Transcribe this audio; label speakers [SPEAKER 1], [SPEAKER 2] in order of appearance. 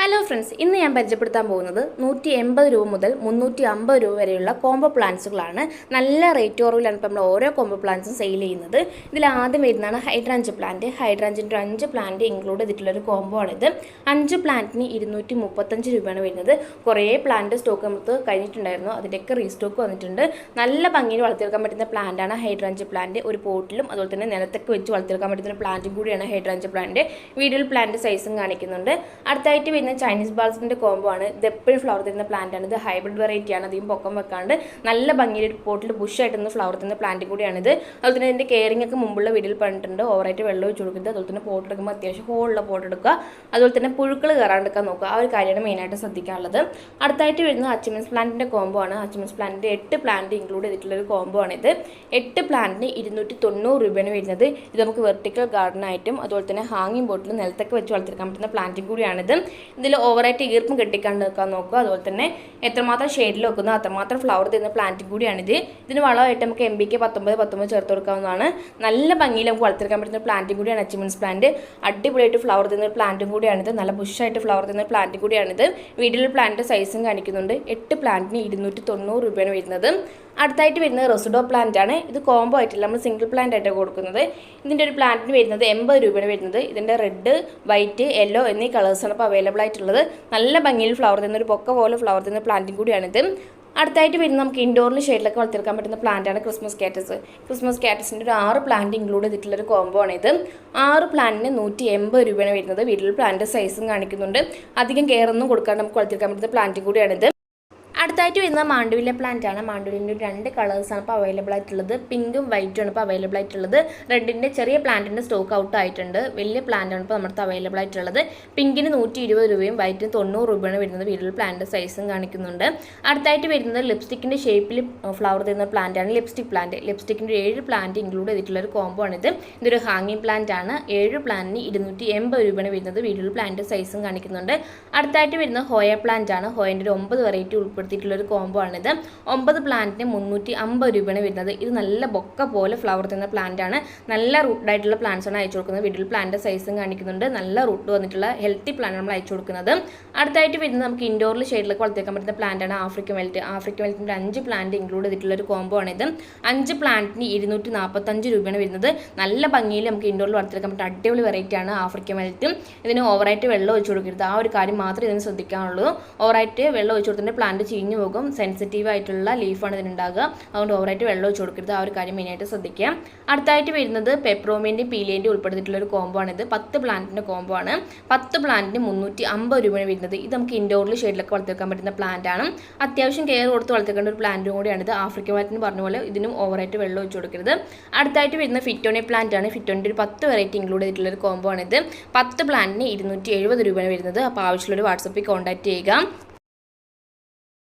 [SPEAKER 1] Hello friends ഇന്ന് ഞാൻ പരിചയപ്പെടുത്താൻ പോകുന്നത് നൂറ്റി എൺപത് രൂപ മുതൽ മുന്നൂറ്റി അമ്പത് രൂപ വരെയുള്ള കോംബോ പ്ലാൻസുകളാണ് നല്ല റേറ്റ് കുറവിലാണ് ഇപ്പോൾ നമ്മൾ ഓരോ കോംബോ പ്ലാൻസും സെയിൽ ചെയ്യുന്നത്. ഇതിൽ ആദ്യം വരുന്നതാണ് ഹൈഡ്രാഞ്ച് പ്ലാന്റ് ഹൈഡ്രാഞ്ചിന്റെ അഞ്ച് പ്ലാന്റ് ഇൻക്ലൂഡ് ചെയ്തിട്ടുള്ളൊരു കോംബോ ആണിത്. അഞ്ച് പ്ലാന്റിന് ഇരുന്നൂറ്റി മുപ്പത്തഞ്ച് രൂപയാണ് വരുന്നത്. കുറേ പ്ലാന്റ് സ്റ്റോക്ക് നമുക്ക് കഴിഞ്ഞിട്ടുണ്ടായിരുന്നു. അതിന്റെയൊക്കെ റീസ്റ്റോക്ക് വന്നിട്ടുണ്ട്. നല്ല ഭംഗിയിൽ വളർത്തിയെടുക്കാൻ പറ്റുന്ന പ്ലാന്റാണ് ഹൈഡ്രാഞ്ച് പ്ലാന്റ് ഒരു പോട്ടിലും അതുപോലെ തന്നെ നിലത്തൊക്കെ വെച്ച് വളർത്തിയെടുക്കാൻ പറ്റുന്ന പ്ലാന്റും കൂടിയാണ് ഹൈഡ്രാഞ്ച് പ്ലാന്റ് വീഡിയോയിൽ പ്ലാന്റ് സൈസും കാണിക്കുന്നുണ്ട്. അടുത്തായിട്ട് വരുന്ന ചൈനീസ് ബാൾസിന്റെ കോംബോ ആണ്. ഇത് എപ്പോഴും ഫ്ലവർ തരുന്ന പ്ലാന്റ് ആണ്. ഇത് ഹൈബ്രിഡ് വെറൈറ്റി ആണ്. അധികം പൊക്കം വെക്കാണ്ട് നല്ല ഭംഗിയിൽ പോട്ടിൽ ബുഷായിട്ട് ഫ്ലവർ തരുന്ന പ്ലാന്റ് കൂടിയാണിത്. അതുപോലെ തന്നെ ഇതിന്റെ കെയറിംഗ് ഒക്കെ മുമ്പുള്ള വീഡിയോയിൽ പറഞ്ഞിട്ടുണ്ട്. ഓവറായിട്ട് വെള്ളം ഒഴിച്ച് കൊടുക്കുന്നത്. അതുപോലെ തന്നെ പോട്ട് എടുക്കുമ്പോൾ അത്യാവശ്യം ഹോളുള്ള പോട്ട് എടുക്കുക. അതുപോലെ തന്നെ പുഴുക്കൾ കയറാണ്ടിരിക്കാൻ നോക്കുക. ആ ഒരു കാര്യമാണ് മെയിനായിട്ട് ശ്രദ്ധിക്കാനുള്ളത്. അടുത്തായിട്ട് വരുന്നത് അച്ചുമൻസ് പ്ലാന്റിന്റെ കോംബോ ആണ്. അച്ചുമൻസ് പ്ലാന്റിന്റെ എട്ട് പ്ലാന്റ് ഇൻക്ലൂഡ് ചെയ്തിട്ടുള്ള ഒരു കോംബോ ആണിത് എട്ട് പ്ലാന്റിന് ഇരുന്നൂറ്റി തൊണ്ണൂറ് രൂപയാണ് വരുന്നത്. ഇത് നമുക്ക് വെർട്ടിക്കൽ ഗാർഡനായിട്ടും അതുപോലെ തന്നെ ഹാങ്ങിങ് ബോട്ടിൽ നിലത്തൊക്കെ വെച്ച് വളർത്തിയെടുക്കാൻ പറ്റുന്ന പ്ലാന്റും കൂടിയാണിത്. ഇതിൽ ഓവറായിട്ട് ഈർപ്പം കെട്ടിക്കാണ്ട് നിൽക്കാൻ നോക്കുക. അതുപോലെ തന്നെ എത്രമാത്രം ഷെയ്ഡിൽ വെക്കുന്നോ അത്രമാത്രം ഫ്ലവർ തരുന്ന പ്ലാന്റും കൂടിയാണിത് ഇതിന് വളമായിട്ട് നമുക്ക് എം ബി കെ പത്തൊമ്പത് പത്തൊമ്പത് ചേർത്ത് കൊടുക്കാവുന്നതാണ്. നല്ല ഭംഗിയിൽ നമുക്ക് വളർത്തിയെടുക്കാൻ പറ്റുന്ന പ്ലാന്റും കൂടിയാണ് അച്ചീവ്മെന്റ്സ് പ്ലാന്റ് അടിപൊളിയായിട്ട് ഫ്ലവർ തരുന്ന പ്ലാന്റും കൂടിയാണിത് നല്ല ബുഷായിട്ട് ഫ്ലവർ തരുന്ന പ്ലാന്റ് കൂടിയാണിത് വീട്ടിൽ പ്ലാന്റ് സൈസും കാണിക്കുന്നുണ്ട്. എട്ട് പ്ലാന്റിന് ഇരുന്നൂറ്റി തൊണ്ണൂറ് രൂപയാണ് വരുന്നത്. അടുത്തായിട്ട് വരുന്നത് റെസിഡോ പ്ലാന്റ് ആണ്. ഇത് കോംബോ ആയിട്ടില്ല നമ്മൾ സിംഗിൾ പ്ലാന്റ് ആയിട്ടാണ് കൊടുക്കുന്നത്. ഇതിന്റെ ഒരു പ്ലാന്റിന് വരുന്നത് എൺപത് രൂപയാണ് വരുന്നത്. ഇതിന്റെ റെഡ് വൈറ്റ് യെല്ലോ എന്നീ കളേഴ്സാണ് ഇപ്പോൾ അവൈലബിൾ ആയിട്ടുള്ളത്. നല്ല ഭംഗിയിൽ ഫ്ലവർ തരുന്ന ഒരു പൊക്ക പോലെ ഫ്ലവർ തരുന്ന പ്ലാന്റും കൂടിയാണിത്. അടുത്തായിട്ട് വരുന്ന നമുക്ക് ഇൻഡോറിൽ ഷെയ്ഡിലൊക്കെ വളർത്തിയെടുക്കാൻ പറ്റുന്ന പ്ലാന്റാണ് ക്രിസ്മസ് കാറ്റസ് ക്രിസ്മസ് കാറ്റസിന്റെ ഒരു ആറ് പ്ലാന്റ് ഇൻക്ലൂഡ് ചെയ്തിട്ടുള്ള ഒരു കോംബോ ആണ് ഇത്. ആറ് പ്ലാന്റിന് നൂറ്റി എൺപത് രൂപയാണ് വരുന്നത്. വീട്ടിൽ പ്ലാന്റ് സൈസും കാണിക്കുന്നുണ്ട്. അധികം കെയർ ഒന്നും കൊടുക്കാണ്ട് നമുക്ക് വളർത്തിയെടുക്കാൻ പറ്റുന്ന പ്ലാന്റും കൂടിയാണിത്. അടുത്തായിട്ട് വരുന്ന മാണ്ടുവിലെ പ്ലാന്റ് ആണ്. മാണ്ടുവിന്റെ രണ്ട് കളേഴ്സാണ് ഇപ്പോൾ അവൈലബിൾ ആയിട്ടുള്ളത്. പിങ്കും വൈറ്റും ആണ് ഇപ്പോൾ അവൈലബിൾ ആയിട്ടുള്ളത്. റെഡിന്റെ ചെറിയ പ്ലാന്റിന്റെ സ്റ്റോക്ക് ഔട്ട് ആയിട്ടുണ്ട്. വലിയ പ്ലാന്റ് ആണ് ഇപ്പോൾ നമ്മുടെ അവൈലബിൾ ആയിട്ടുള്ളത്. പിങ്കിന് നൂറ്റി ഇരുപത് രൂപയും വൈറ്റിന് തൊണ്ണൂറ് രൂപയാണ് വരുന്നത്. വീട്ടിൽ പ്ലാന്റ് സൈസും കാണിക്കുന്നുണ്ട്. അടുത്തായിട്ട് വരുന്നത് ലിപ്സ്റ്റിക്കിന്റെ ഷേപ്പിൽ ഫ്ലവർ തരുന്ന പ്ലാന്റ് ആണ് ലിപ്സ്റ്റിക് പ്ലാന്റ് ലിപ്സ്റ്റിക്കിന്റെ ഏഴ് പ്ലാന്റ് ഇൻക്ലൂഡ് ചെയ്തിട്ടുള്ള ഒരു കോംബോ ആണിത് ഇതൊരു ഹാങ്ങിങ് പ്ലാന്റ് ആണ്. ഏഴ് പ്ലാന്റിന് ഇരുന്നൂറ്റി എൺപത് രൂപയാണ് വരുന്നത്. വീട്ടിൽ പ്ലാന്റ് സൈസും കാണിക്കുന്നുണ്ട്. അടുത്തായിട്ട് വരുന്ന ഹോയ പ്ലാന്റ് ആണ്. ഹോയന്റെ ഒരു ഒമ്പത് വെറൈറ്റി ഉൾപ്പെടുത്തിയിട്ടുള്ള ഒരു കോംബോ ആണിത്. ഒമ്പത് പ്ലാന്റിന് മുന്നൂറ്റി അമ്പത് രൂപയാണ് വരുന്നത്. ഇത് നല്ല ബൊക്ക പോലെ ഫ്ലവർ തരുന്ന പ്ലാന്റ് ആണ്. നല്ല റൂട്ടായിട്ടുള്ള ആണ് അയച്ചു കൊടുക്കുന്നത്. വീട്ടിൽ പ്ലാന്റ് സൈസും കാണിക്കുന്നുണ്ട്. നല്ല റൂട്ട് വന്നിട്ടുള്ള ഹെൽത്തി പ്ലാന്റ് നമ്മൾ അയച്ചു കൊടുക്കുന്നത്. അടുത്തായിട്ട് വരുന്നത് നമുക്ക് ഇൻഡോറിൽ ഷെയ്ഡിലൊക്കെ വളർത്തിയേക്കാൻ പറ്റുന്ന പ്ലാന്റ് ആണ് ആഫ്രിക്കൻ വെൽറ്റ് ആഫ്രിക്കൻ വെൽറ്റിന്റെ അഞ്ച് പ്ലാന്റ് ഇൻക്ലൂഡ് ചെയ്തിട്ടുള്ള ഒരു കോംബോ ഇത് അഞ്ച് പ്ലാന്റിന് ഇരുന്നൂറ്റി നാൽപ്പത്തഞ്ച് രൂപയാണ് വരുന്നത്. നല്ല ഭംഗിയിൽ നമുക്ക് ഇൻഡോറിൽ വളർത്തിയെടുക്കാൻ പറ്റുന്ന അടിപൊളി വെറൈറ്റി ആണ് ആഫ്രിക്കൻ വെൽറ്റ് ഇതിന് ഓവറായിട്ട് വെള്ളം ഒഴിച്ചു കൊടുക്കരുത്. ആ ഒരു കാര്യം മാത്രമേ ഇതിന് ശ്രദ്ധിക്കാനുള്ളൂ. ഓവറായിട്ട് വെള്ളം ഒഴിച്ചു കൊടുത്തിട്ട് പ്ലാന്റ് പോകും. സെൻസിറ്റീവ് ആയിട്ടുള്ള ലീഫാണ് ഇതിനുണ്ടാകുക. അതുകൊണ്ട് ഓവറായിട്ട് വെള്ളം ഒഴിച്ച് കൊടുക്കരുത്. ആ ഒരു കാര്യം മെയിനായിട്ട് ശ്രദ്ധിക്കുക. അടുത്തായിട്ട് വരുന്നത് പെപ്രോമിന്റെയും പീലിയന്റെയും ഉൾപ്പെടുത്തിയിട്ടുള്ള ഒരു കോംബോ ആണിത് പത്ത് പ്ലാന്റിന്റെ കോംബോ ആണ്. പത്ത് പ്ലാന്റിന് മുന്നൂറ്റി അമ്പത് രൂപയാണ് വരുന്നത്. ഇത് നമുക്ക് ഇൻഡോറിൽ ഷെയ്ഡിലൊക്കെ വളർത്തിവെക്കാൻ പറ്റുന്ന പ്ലാന്റ് ആണ്. അത്യാവശ്യം കെയർ കൊടുത്ത് വളർത്തിക്കേണ്ട ഒരു പ്ലാന്റും കൂടിയാണ് ഇത്. ആഫ്രിക്കൻ വാറ്റിന് പറഞ്ഞ പോലെ ഇതിനും ഓവറായിട്ട് വെള്ളം ഒഴിച്ച് കൊടുക്കരുത്. അടുത്തായിട്ട് വരുന്ന ഫിറ്റോണി പ്ലാന്റ് ആണ്. ഫിറ്റോണിന്റെ ഒരു പത്ത് വെറൈറ്റി ഇൻക്ലൂഡ് ചെയ്തിട്ടുള്ള ഒരു കോംബോ ആണിത് പത്ത് പ്ലാന്റിന് ഇരുന്നൂറ്റി എഴുപത് രൂപയാണ് വരുന്നത്. അപ്പോൾ ആവശ്യമുള്ളൊരു വാട്സപ്പിൽ കോൺടാക്ട് ചെയ്യുക.